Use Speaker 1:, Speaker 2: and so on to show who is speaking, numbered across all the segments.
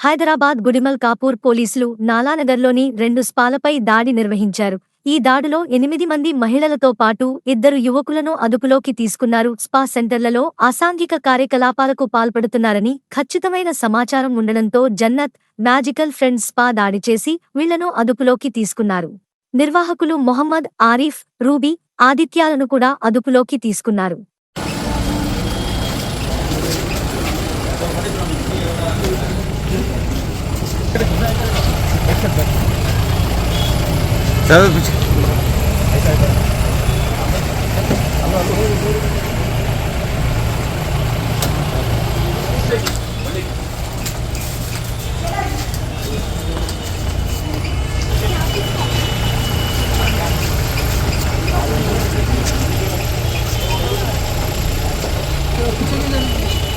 Speaker 1: హైదరాబాద్ గుడిమల్ కాపూర్ పోలీసులు నాలానగర్లోని రెండు స్పాలపై దాడి నిర్వహించారు. ఈ దాడిలో ఎనిమిది మంది మహిళలతో పాటు ఇద్దరు యువకులను అదుపులోకి తీసుకున్నారు. స్పా సెంటర్లలో అసాంఘిక కార్యకలాపాలకు పాల్పడుతున్నారని ఖచ్చితమైన సమాచారం ఉండడంతో జన్నత్ మ్యాజికల్ ఫ్రెండ్స్ స్పా దాడి చేసి వీళ్ళను అదుపులోకి తీసుకున్నారు. నిర్వాహకులు మొహమ్మద్ ఆరిఫ్ రూబీ ఆదిత్యాలను కూడా అదుపులోకి తీసుకున్నారు.
Speaker 2: सर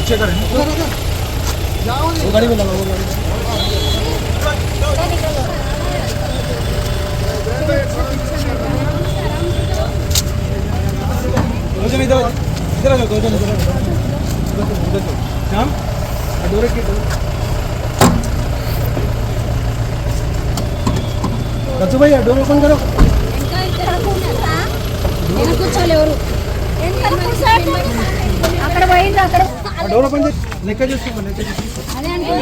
Speaker 2: चेक
Speaker 3: करें। वो गाड़ी में लगाओ वो गाड़ी इधर आ जाओ दो जन इधर आ जाओ उधर चलो, उधर चलो। श्याम आ डोरे की रज्जू भाई डोर ओपन करो
Speaker 4: ఇంకా ఇద్దరు కూర్చున్నారా? వెనక కూర్చోలే ఎవరు అక్కడ పోయింది అక్కడ
Speaker 3: ఆ డోర్ ఓపెన్ చేసి లెక్క చేసుకో లెక్క చేసుకో
Speaker 4: అదే అంటే